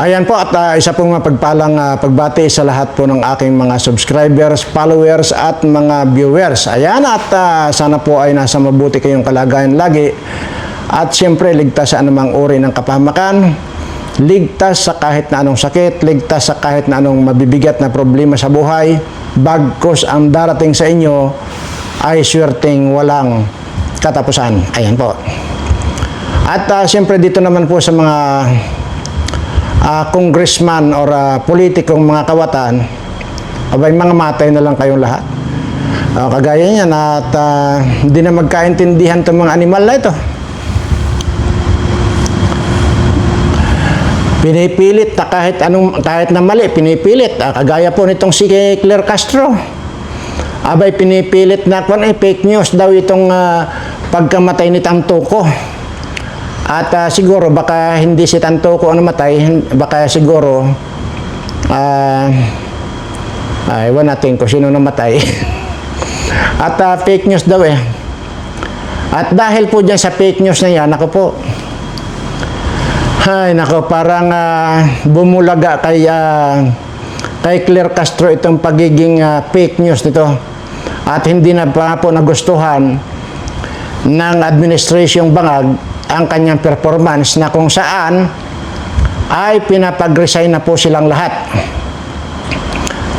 Ayan po at ah, isa pong mapagpalang ah, pagbati sa lahat po ng aking mga subscribers, followers at mga viewers. Ayan at ah, sana po ay nasa mabuti kayong kalagayan lagi. At siyempre ligtas sa anumang uri ng kapahamakan, ligtas sa kahit na anong sakit, ligtas sa kahit na anong mabibigat na problema sa buhay, bagkos ang darating sa inyo ay swerteng walang katapusan. Ayan po. At ah, siyempre dito naman po sa mga ah, congressman or ah, politikong mga kawatan, abay mga matay na lang kayong lahat. Ah, kagaya niyan at ah, hindi na magkaintindihan itong mga animal na ito. Pinipilit na kahit anong kahit na mali, pinipilit. Ah, kagaya po nitong si Claire Castro. Abay pinipilit na kung eh, fake news daw itong ah, pagkamatay ni Tantuko. At ah, siguro baka hindi si Tantuko ang namatay, baka siguro ah ay, iwan natin kung sino namatay. At ah, fake news daw eh. At dahil po dyan sa fake news na yan, ako po, ay, nako, parang ah, bumulaga kay, ah, kay Claire Castro itong pagiging ah, fake news nito. At hindi na pa po nagustuhan ng administrasyong bangag ang kanyang performance na kung saan ay pinapag-resign na po silang lahat.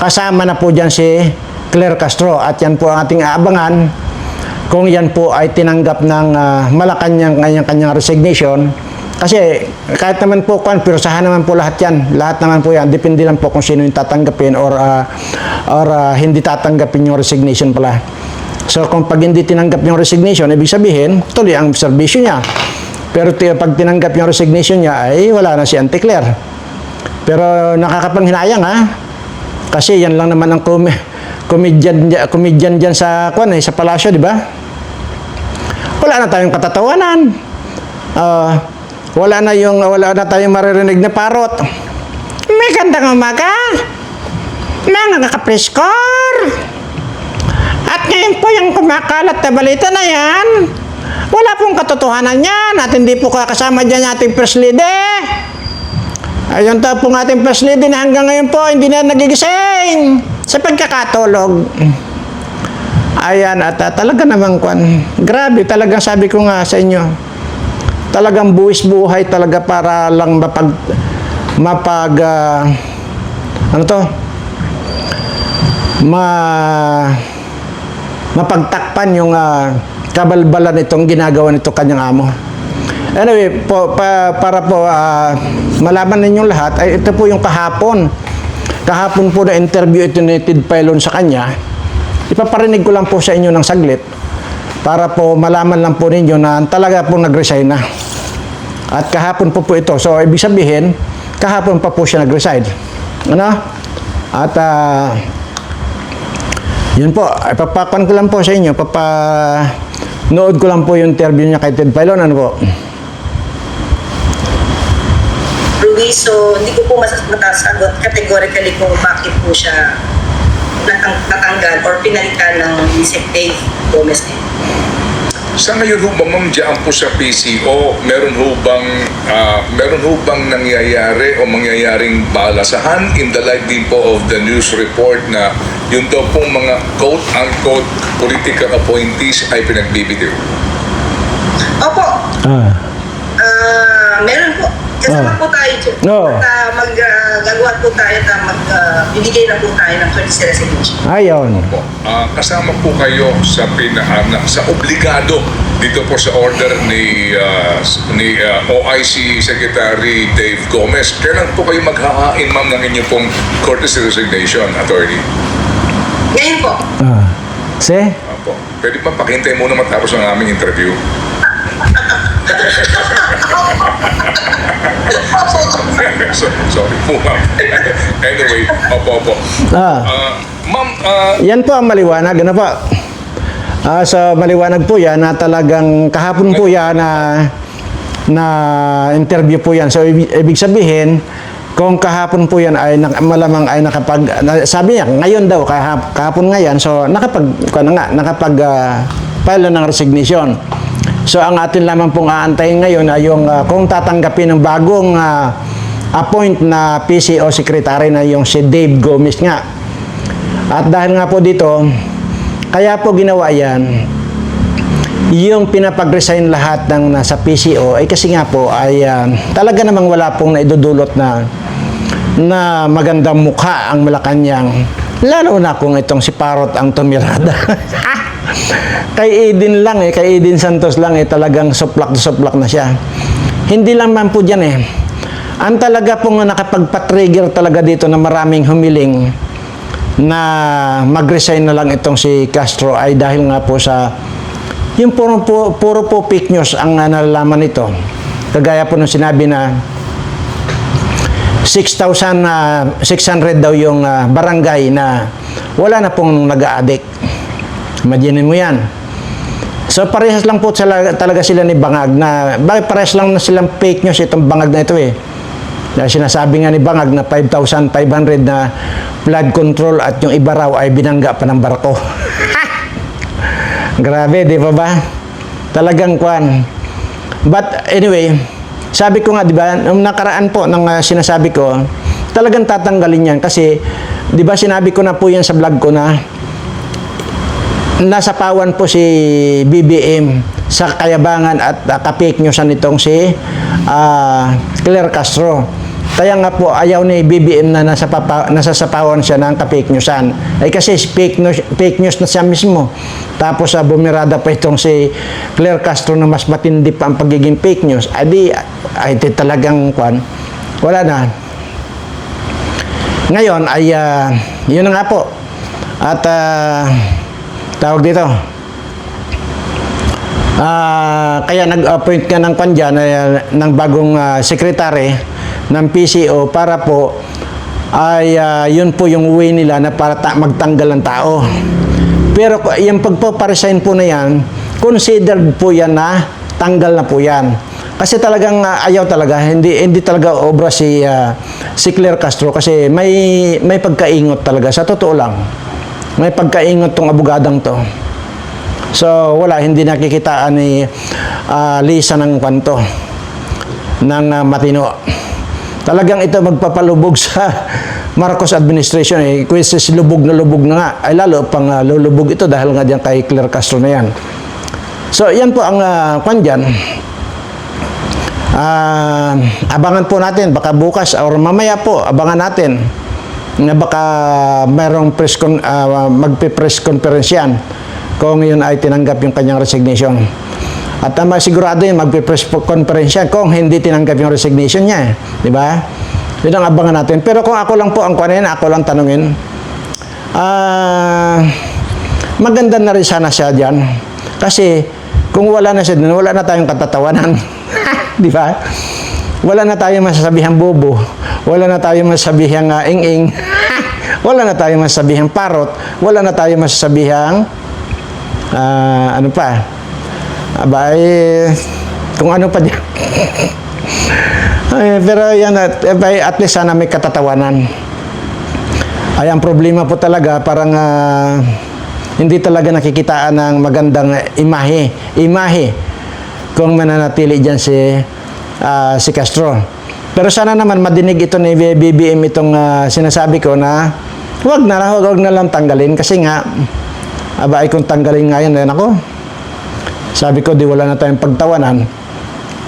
Kasama na po dyan si Claire Castro at yan po ang ating aabangan kung yan po ay tinanggap ng uh, Malacanang kanyang, kanyang resignation. Kasi kahit naman po kung pirsahan naman po lahat yan. Lahat naman po yan. Depende lang po kung sino yung tatanggapin or, ah, or ah, hindi tatanggapin yung resignation pala. So kung pag hindi tinanggap yung resignation, ibig sabihin, tuloy ang servisyo niya. Pero pag tinanggap yung resignation niya, ay wala na si Auntie Claire. Pero nakakapanghinayang ha. Kasi yan lang naman ang kom comedian, comedian dyan sa, kwan, eh, sa palasyo, di ba? Wala na tayong katatawanan. Ah, wala na yung wala na tayong maririnig na parot. May gandang umaga. Mga kakapreskor. At ngayon po yung kumakalat na balita na yan, wala pong katotohanan yan at hindi po kakasama dyan ating first lady. Ayun daw pong ating first lady na hanggang ngayon po hindi na nagigising sa pagkakatulog. Ayan, at ah, talaga namang kwan. Grabe, talagang sabi ko nga sa inyo. Talagang buwis buhay talaga para lang mapag mapag ah, ano to? Ma mapagtakpan yung ah, kabalbalan itong ginagawa nito kanyang amo. Anyway, po, pa, para po ah, malaman ninyong lahat, ay ito po yung kahapon. Kahapon po na interview ito ni Ted Pailon sa kanya. Ipaparinig ko lang po sa inyo ng saglit para po malaman lang po ninyo na talaga po nag-resign na. At kahapon po po ito. So, ibig sabihin, kahapon pa po siya nag-resign. Ano? At, ah, yun po, ipapakuan ko lang po sa inyo, papa, nood ko lang po yung interview niya kay Ted Pailon. Ano po? Luis, so hindi ko po masas- matasagot categorically kung bakit po siya natang natanggal or pinalitan ng Vincent Dave Gomez. Sa ngayon ho ba ma'am dyan po sa PCO, meron ho bang, meron ho bang nangyayari o mangyayaring balasahan in the light din po of the news report na yung daw pong mga quote-unquote political appointees ay pinagbibitiw? Opo, Ah. ah meron po. Kasama Ah. po tayo dyan. Oo. At ah, mag-gagawa po tayo na magbibigay na po tayo ng courtesy resignation. Ayun. Po. Ah, kasama po kayo sa pina, na- sa obligado dito po sa order ni s- ni ah, OIC Secretary Dave Gomez. Kailan po kayo maghahain ma'am ng inyong pong courtesy resignation, attorney? Ngayon po, Ah. See? Apo. Pwede ba pakintay muna matapos ang aming interview? so, sorry po ma'am. anyway, opo, opo. Ah. Ah, ma'am, ah, Yan po ang maliwanag. Ano po? Ah, sa maliwanag po yan na talagang kahapon po yan na na interview po yan. So ibig, sabihin kung kahapon po yan ay malamang ay nakapag na- sabi niya ngayon daw kahap, kahapon nga yan so nakapag ano nga nakapag ah, file ng resignation. So ang atin lamang pong aantayin ngayon ay yung ah, kung tatanggapin ng bagong ah, appoint na PCO secretary na yung si Dave Gomez nga. At dahil nga po dito, kaya po ginawa yan, yung pinapag-resign lahat ng nasa PCO ay kasi nga po ay ah, talaga namang wala pong naidudulot na na magandang mukha ang Malacanang. Lalo na kung itong si Parot ang tumirada. kay Eden lang eh, kay Eden Santos lang eh, talagang suplak na suplak na siya. Hindi lang man po dyan eh. Ang talaga pong nakapagpa-trigger talaga dito na maraming humiling na mag-resign na lang itong si Castro ay dahil nga po sa yung puro puro po fake news ang uh, nalalaman nito. Kagaya po nung sinabi na 6,600 daw yung ah, barangay na wala na pong nag-a-addict. Imaginin mo yan. So parehas lang po sila, talaga sila ni Bangag na bakit parehas lang na silang fake news itong Bangag na ito eh. Dahil sinasabi nga ni Bangag na 5,500 na flood control at yung iba raw ay binangga pa ng barko. Grabe, di ba ba? Talagang kwan. But anyway, sabi ko nga, di ba, nung nakaraan po ng ah, sinasabi ko, talagang tatanggalin yan kasi, di ba sinabi ko na po yan sa vlog ko na nasa pawan po si BBM sa kayabangan at uh, kapik nitong si ah, Claire Castro. Kaya nga po ayaw ni BBM na nasa, papa, nasa sapawan siya ng kapik newsan. Ay kasi fake news, fake news na siya mismo. Tapos sa bumirada pa itong si Claire Castro na mas matindi pa ang pagiging fake news. Ay di, ay di talagang kwan. Wala na. Ngayon ay ah, yun na nga po. At ah, tawag dito. Ah, kaya nag-appoint ka ng kwan dyan, eh, ng bagong ah, secretary ng PCO para po ay ah, yun po yung way nila na para ta- magtanggal ng tao. Pero yung pagpaparesign po na yan, considered po yan na tanggal na po yan. Kasi talagang ah, ayaw talaga, hindi hindi talaga obra si ah, si Claire Castro kasi may may pagkaingot talaga sa totoo lang. May pagkaingot tong abogadang to. So wala hindi nakikitaan ni ah, Lisa ng kwanto ng ah, matino. Talagang ito magpapalubog sa Marcos administration eh. Si lubog na lubog na nga. Ay lalo pang ah, lulubog ito dahil nga diyan kay Claire Castro na yan. So yan po ang uh, kwan dyan. Ah, abangan po natin baka bukas or mamaya po abangan natin na baka mayroong press ah, magpe-press conference yan kung yun ay tinanggap yung kanyang resignation. At uh, sigurado yun, magpe-press conference yan kung hindi tinanggap yung resignation niya. Di ba? Yun ang abangan natin. Pero kung ako lang po ang kunin, ako lang tanungin, ah, maganda na rin sana siya dyan. Kasi kung wala na siya dun, wala na tayong katatawanan. Di ba? Wala na tayong masasabihang bobo. Wala na tayong masasabihang uh, ing-ing. wala na tayong masasabihang parot. Wala na tayong masasabihang ah, ano pa. Aba, eh, kung ano pa dyan. Ay, pero yan, at, eh, at least sana may katatawanan. Ay, ang problema po talaga, parang ah, hindi talaga nakikitaan ng magandang imahe. Imahe kung mananatili dyan si, ah, si Castro. Pero sana naman madinig ito ni BBM itong ah, sinasabi ko na wag na lang, wag, wag na lang tanggalin kasi nga aba ay kung tanggalin nga yan, eh, ako, sabi ko di wala na tayong pagtawanan.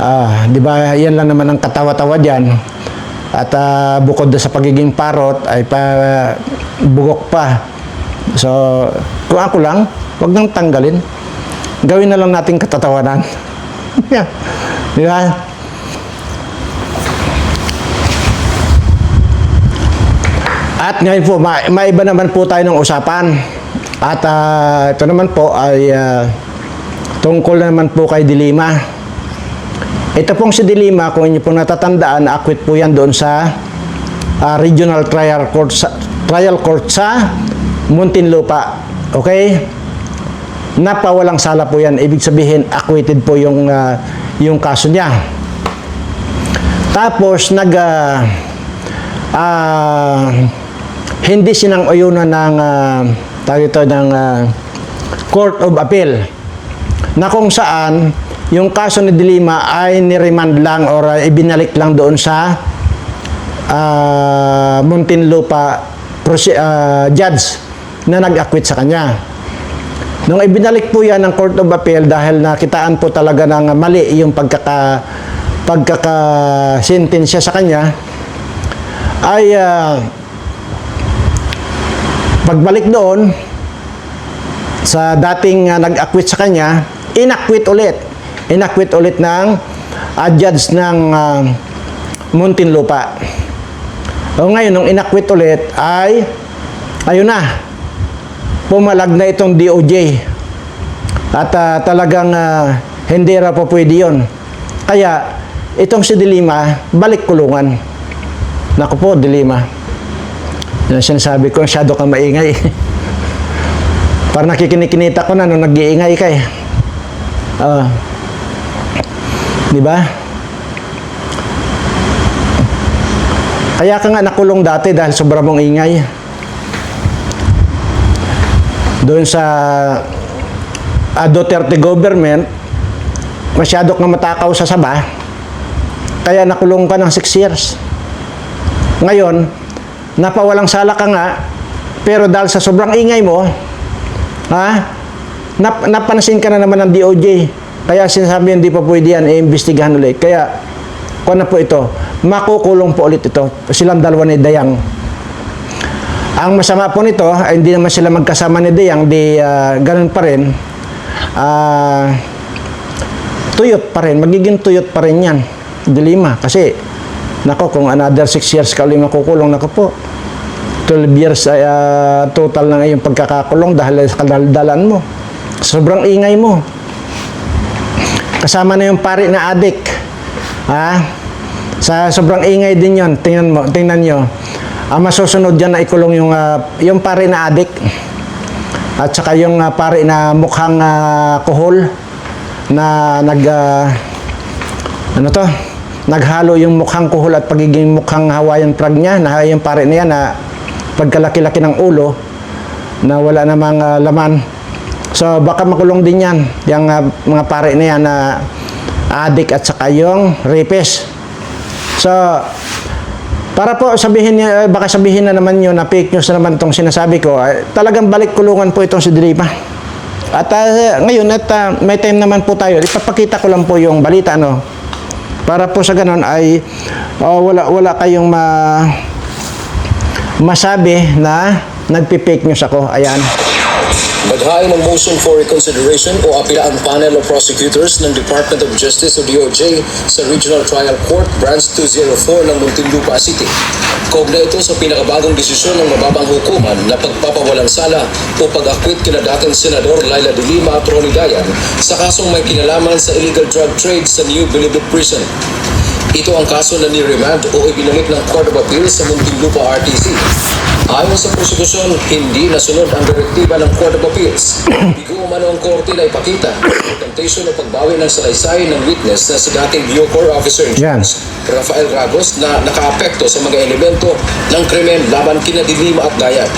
Ah, di ba yan lang naman ang katawa-tawa diyan. At ah, bukod sa pagiging parot ay pa bugok pa. So, kung ako lang, wag nang tanggalin. Gawin na lang natin katatawanan. Yeah. di ba? At ngayon po, ma- maiba naman po tayo ng usapan. At ah, ito naman po ay ah, tungkol naman po kay Dilima. Ito pong si Dilima, kung inyo pong natatandaan, akwit po yan doon sa ah, Regional Trial Court sa, Trial Court sa Muntinlupa. Okay? Napawalang sala po yan. Ibig sabihin, acquitted po yung, ah, yung kaso niya. Tapos, nag... ah, ah, hindi sinang uyunan ng uh, ito ng ah, Court of Appeal na kung saan yung kaso ni Dilima ay niremand lang or ah, ibinalik lang doon sa ah, Muntinlupa ah, judge na nag-acquit sa kanya. Nung ibinalik po yan ng Court of Appeal dahil nakitaan po talaga ng mali yung pagkaka pagkaka-sentensya sa kanya, ay ah, pagbalik doon sa dating ah, nag-acquit sa kanya, inakwit ulit. Inakwit ulit ng ah, judge ng uh, Muntinlupa. O ngayon, nung inakwit ulit ay, ayun na, pumalag na itong DOJ. At ah, talagang ah, hindi ra po pwede yun. Kaya, itong si Dilima, balik kulungan. Naku po, Dilima. Yan ang sinasabi ko, masyado ka maingay. Parang nakikinikinita ko na nung nag-iingay ka eh. Ah. di ba? Kaya ka nga nakulong dati dahil sobra mong ingay. Doon sa ah, Duterte government, masyado kang matakaw sa saba, kaya nakulong ka ng 6 years. Ngayon, napawalang sala ka nga, pero dahil sa sobrang ingay mo, ha, nap, napansin ka na naman ng DOJ. Kaya sinasabi hindi pa pwede yan, i-investigahan ulit. Kaya, kung ano po ito, makukulong po ulit ito. Silang dalawa ni Dayang. Ang masama po nito, ay hindi naman sila magkasama ni Dayang, di ah, ganun pa rin. Ah, tuyot pa rin, magiging tuyot pa rin yan. Dilima. Kasi, nako, kung another 6 years ka ulit makukulong, nako po, 12 years ay ah, total na ngayong pagkakakulong dahil sa kadaldalan mo. Sobrang ingay mo. Kasama na yung pari na adik. Ha? Sa sobrang ingay din yon. Tingnan mo, tingnan nyo. Ang masusunod dyan na ikulong yung, ah, yung pari na adik. At saka yung ah, pari na mukhang ah, kuhol na nag ah, ano to? Naghalo yung mukhang kuhol at pagiging mukhang Hawaiian frog niya na yung pare na yan na pagkalaki-laki ng ulo na wala namang ah, laman. So baka makulong din yan, yung ah, mga pare na na adik at saka yung rapist. So, para po sabihin niya, eh, baka sabihin na naman yun na fake news na naman itong sinasabi ko, ay, talagang balik kulungan po itong si Dilipa. At ah, ngayon, at ah, may time naman po tayo, ipapakita ko lang po yung balita, no? Para po sa ganun ay oh, wala, wala kayong ma, masabi na nagpi-fake news ako. Ayan. Maghain ng motion for reconsideration o apila ang panel of prosecutors ng Department of Justice o DOJ sa Regional Trial Court Branch 204 ng Muntinlupa City. Kaugnay ito sa pinakabagong desisyon ng mababang hukuman na pagpapawalang sala o pag-akwit kina dating Senador Laila de Lima at Ronnie Dayan sa kasong may kinalaman sa illegal drug trade sa New Bilibid Prison. Ito ang kaso na ni-remand o ibinalik ng Court of Appeals sa Muntinlupa RTC. Ayon sa prosekusyon, hindi nasunod ang direktiba ng Court of Appeals. Bigo umano ang korte na ipakita ang temptation o pagbawi ng salaysay ng witness na si dating Bucor Officer. Charge, Rafael Ragos na nakaapekto sa mga elemento ng krimen laban kina Dilima at Dayan.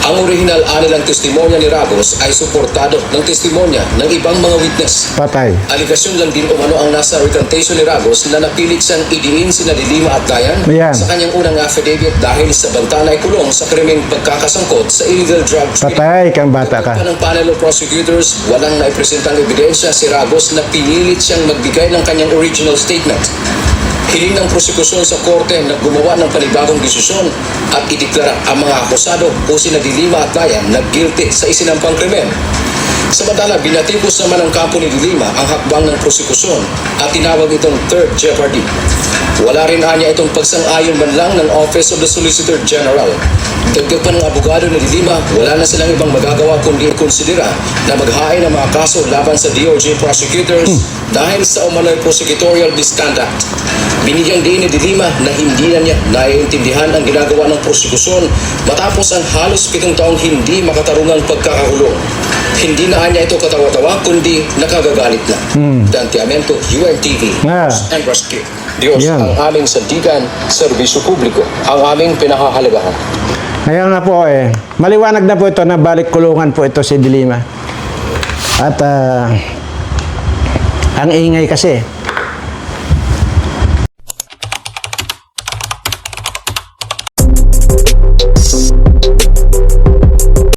Ang original anilang testimonya ni Ragos ay suportado ng testimonya ng ibang mga witness. Patay. Aligasyon lang din umano ang nasa recantation ni Ragos na napilit siyang idiin sina Dilima at Dayan Ayan. sa kanyang unang affidavit dahil sa banta na ikulong sa krimeng pagkakasangkot sa illegal drug trade. Patay kang bata ka. Ng panel of prosecutors, walang naipresentang ebidensya si Ragos na pinilit siyang magbigay ng kanyang original statement. Hiling ng prosekusyon sa korte na gumawa ng panibagong desisyon at ideklara ang mga akusado o sina Dilima at Dayan na guilty sa isinampang krimen. Samantala, binatikos naman ng kampo ni Dilima ang hakbang ng prosekusyon at tinawag itong third jeopardy. Wala rin anya itong pagsang-ayon man lang ng Office of the Solicitor General. Dagdag pa ng abogado ni Dilima, wala na silang ibang magagawa kundi ikonsidera na maghain ng mga kaso laban sa DOJ prosecutors dahil sa umano'y prosecutorial misconduct. Binigyang din ni Dilima na hindi na niya naiintindihan ang ginagawa ng prosekusyon matapos ang halos pitong taong hindi makatarungang pagkakakulong. Hindi na niya ito katawa-tawa kundi nakagagalit na. Dante Amento, UNTV, Ah. and Rescue. Diyos Yan. ang aming sandigan, serbisyo publiko, ang aming pinakahalagahan. Kaya nga po eh, maliwanag na po ito na balik kulungan po ito si Dilima. At ah, ang ingay kasi,